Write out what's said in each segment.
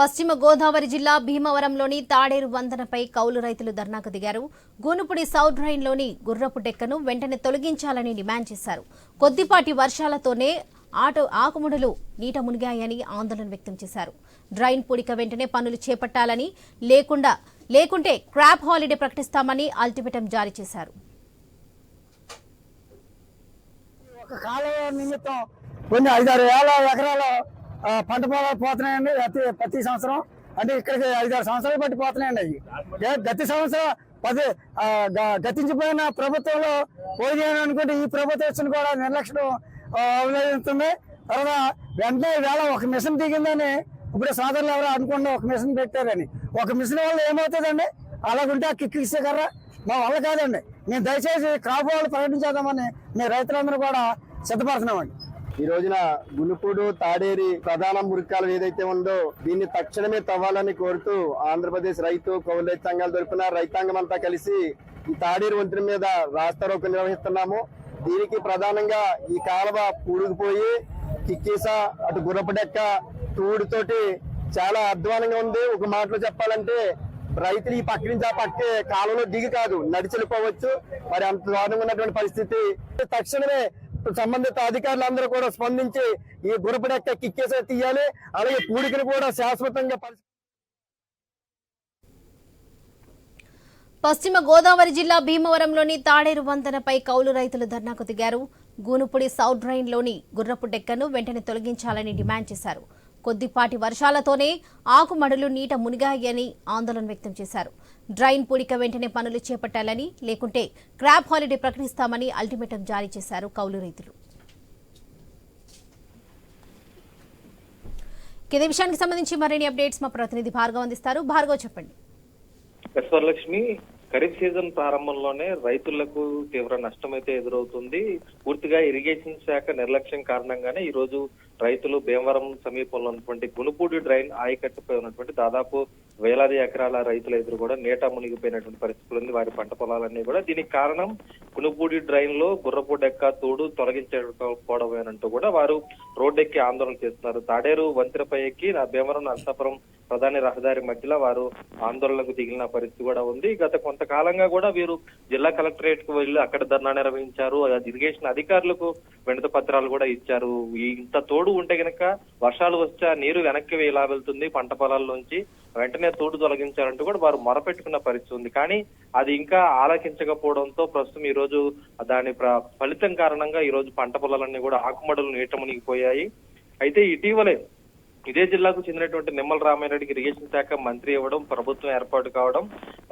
పశ్చిమ గోదావరి జిల్లా భీమవరంలోని తాడేరు వంతెనపై కౌలు రైతులు ధర్నాకు దిగారు. గూనుపుడి సౌత్ రైన్లోని గుర్రపు డెక్కను వెంటనే తొలగించాలని డిమాండ్ చేశారు. కొద్దిపాటి వర్షాలతోనే ఆటో ఆకుముడలు నీట మునిగాయని ఆందోళన వ్యక్తం చేశారు. డ్రైన్ పూడిక వెంటనే పనులు చేపట్టాలని లేకుండా లేకుంటే క్రాప్ హాలిడే ప్రకటిస్తామని అల్టిమేటం జారీ చేశారు. ఒక నిమిత్తం కొన్ని ఐదారు వేల ఎకరాలు పంట పొలాలు పోతున్నాయండి ప్రతి ప్రతి సంవత్సరం. అంటే ఇక్కడికి ఐదారు సంవత్సరాలు బట్టి పోతున్నాయండి అవి. ఏ- గత సంవత్సరం పది గ- గతించిపోయిన ప్రభుత్వంలో పోయి అనుకుంటే ఈ ప్రభుత్వం కూడా నిర్లక్ష్యం ఆ, అవలంబిస్తుంది తర్వాత వెంటనే వేళ ఒక మిషన్ దిగిందని ఇప్పుడు సోదరులు ఎవరు అనుకుండా ఒక మిషన్ పెట్టారని. ఒక మిషన్ వల్ల ఏమవుతుందండి? అలాగుంటే ఆ కిక్కి ఇస్తే కర్రా మా వల్ల కాదండి. మేము దయచేసి క్రాప్ వాళ్ళు ప్రకటించేద్దామని మేము రైతులందరూ కూడా సిద్ధపడుతున్నామండి. ఈ రోజున గునుపూడు తాడేరి ప్రధాన మురికాలు ఏదైతే ఉందో దీన్ని తక్షణమే తవ్వాలని కోరుతూ ఆంధ్రప్రదేశ్ రైతు కౌలు రైతు సంఘాల తరపున రైతాంగం అంతా కలిసి ఈ తాడేరు వంతెన మీద రాస్తారోకు నిర్వహిస్తున్నాము. దీనికి ప్రధానంగా ఈ కాలువ పూడుకుపోయి కిక్కీస అటు గుర్రపడెక్క తోటి చాలా అధ్వానంగా ఉంది. ఒక మాటలో చెప్పాలంటే రైతులు ఈ పక్క నుంచి ఆ పక్కే కాలంలో దిగి కాదు నడిచెళ్ళిపోవచ్చు. మరి అంత దారుణంగా ఉన్నటువంటి పరిస్థితి. తక్షణమే సంబంధిత అధికారులందరూ కూడా స్పందించి ఈ గురపడెక్క కిక్కేసే తీయాలి. అలాగే పూడికను కూడా శాశ్వతంగా పరిస్థితి పశ్చిమ గోదావరి జిల్లా భీమవరంలోని తాడేరు వంతెనపై కౌలు రైతులు ధర్నాకు దిగారు. గూనుపుడి సౌత్ రైన్లోని గుర్రపు డెక్కను వెంటనే తొలగించాలని డిమాండ్ చేశారు. కొద్దిపాటి వర్షాలతోనే ఆకుమడులు నీట మునిగాయని ఆందోళన వ్యక్తం చేశారు. డ్రైన్ పూడిక వెంటనే పనులు చేపట్టాలని లేకుంటే క్రాప్ హాలిడే ప్రకటిస్తామని అల్టిమేటం జారీ చేశారు కౌలు రైతులు. ఇదే విషయానికి సంబంధించి మరిన్ని అప్డేట్స్ మా ప్రతినిధి భార్గవ్ అందిస్తారు. భార్గవ్ చెప్పండి. ఎస్ వరలక్ష్మి ఖరీఫ్ సీజన్ ప్రారంభంలోనే రైతులకు తీవ్ర నష్టం అయితే ఎదురవుతుంది. పూర్తిగా ఇరిగేషన్ శాఖ నిర్లక్ష్యం కారణంగానే ఈ రోజు రైతులు భీమవరం సమీపంలో ఉన్నటువంటి గునుపూడి డ్రైన్ ఆయకట్టుపై ఉన్నటువంటి దాదాపు వేలాది ఎకరాల రైతుల ఎదురు కూడా నీట మునిగిపోయినటువంటి పరిస్థితులు ఉంది. వారి పంట పొలాలన్నీ కూడా. దీనికి కారణం గునుపూడి డ్రైన్లో గుర్రపు డెక్క తోడు తొలగించకపోవడమేనంటూ కూడా వారు రోడ్డెక్కి ఆందోళన చేస్తున్నారు. తాడేరు వంతెనపై ఎక్కి నా భీమవరం నరసాపురం ప్రధాని రహదారి మధ్యలో వారు ఆందోళనకు దిగిన పరిస్థితి కూడా ఉంది. గత కొంతకాలంగా కూడా వీరు జిల్లా కలెక్టరేట్కు వెళ్ళి అక్కడ ధర్నా నిర్వహించారు. ఇరిగేషన్ అధికారులకు వినత పత్రాలు కూడా ఇచ్చారు. ఇంత తోడు ఉంటే గనక వర్షాలు వస్తే నీరు వెనక్కి ఇలా వెళ్తుంది పంట పొలాల్లోంచి. వెంటనే తోడు తొలగించాలంటూ కూడా వారు మొరపెట్టుకున్న పరిస్థితి ఉంది. కానీ అది ఇంకా ఆలకించకపోవడంతో ప్రస్తుతం ఈ రోజు దాని ప్ర- ఫలితం కారణంగా ఈ రోజు పంట పొలాలన్నీ కూడా ఆకుమడులు నీట మునిగిపోయాయి. అయితే ఇటీవలే ఇదే జిల్లాకు చెందినటువంటి నిమ్మల రామారెడ్డికి ఇరిగేషన్ శాఖ మంత్రి ఇవ్వడం ప్రభుత్వం ఏర్పాటు కావడం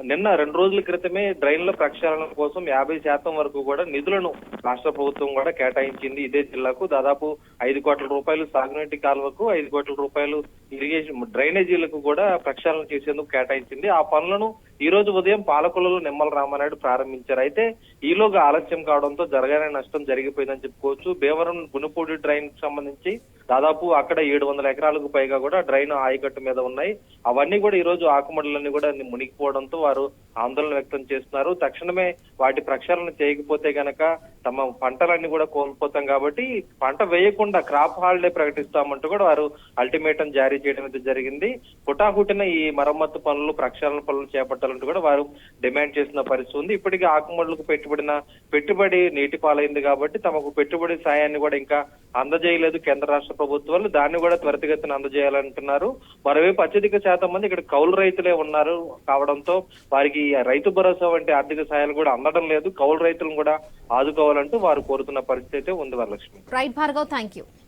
నిన్న రెండు రోజుల క్రితమే డ్రైన్ల ప్రక్షాళన కోసం యాభై శాతం వరకు కూడా నిధులను రాష్ట్ర ప్రభుత్వం కూడా కేటాయించింది. ఇదే జిల్లాకు దాదాపు ఐదు కోట్ల రూపాయలు సాగునీటి కాలువకు ఐదు కోట్ల రూపాయలు ఇరిగేషన్ డ్రైనేజీలకు కూడా ప్రక్షాళన చేసేందుకు కేటాయించింది. ఆ పనులను ఈ రోజు ఉదయం పాలకులలో నిమ్మల రామానాయుడు ప్రారంభించారు. అయితే ఈలోగా ఆలస్యం కావడంతో జరగని నష్టం జరిగిపోయిందని చెప్పుకోవచ్చు. భీమవరం గునుపూడి డ్రైన్కి సంబంధించి దాదాపు అక్కడ ఏడు వందల ఎకరాలకు పైగా కూడా డ్రైన్ ఆయకట్టు మీద ఉన్నాయి. అవన్నీ కూడా ఈ రోజు ఆకుమడులన్నీ కూడా మునిగిపోవడంతో వారు ఆందోళన వ్యక్తం చేస్తున్నారు. తక్షణమే వాటి ప్రక్షాళన చేయకపోతే గనక తమ పంటలన్నీ కూడా కోల్పోతాం కాబట్టి పంట వేయకుండా క్రాప్ హాలిడే ప్రకటిస్తామంటూ కూడా వారు అల్టిమేటం జారీ చేయడం అయితే జరిగింది. హుటాహుటిన ఈ మరమ్మత్తు పనులు ప్రక్షాళన పనులు చేపట్టాలంటూ కూడా వారు డిమాండ్ చేసిన పరిస్థితి ఉంది. ఇప్పటికీ ఆకుమడులకు పెట్టుబడిన పెట్టుబడి నీటి పాలైంది కాబట్టి తమకు పెట్టుబడి సాయాన్ని కూడా ఇంకా అందజేయలేదు కేంద్ర రాష్ట్ర ప్రభుత్వాలు దాన్ని కూడా త్వరితగతిన అందజేయాలంటున్నారు. మరోవైపు అత్యధిక శాతం మంది ఇక్కడ కౌలు రైతులే ఉన్నారు కావడంతో వారికి రైతు భరోసా వంటి ఆర్థిక సాయాలు కూడా అందడం లేదు. కౌలు రైతులను కూడా ఆదుకోవాలంటూ వారు కోరుతున్న పరిస్థితి అయితే ఉంది Varalakshmi. Right Bhargav thank you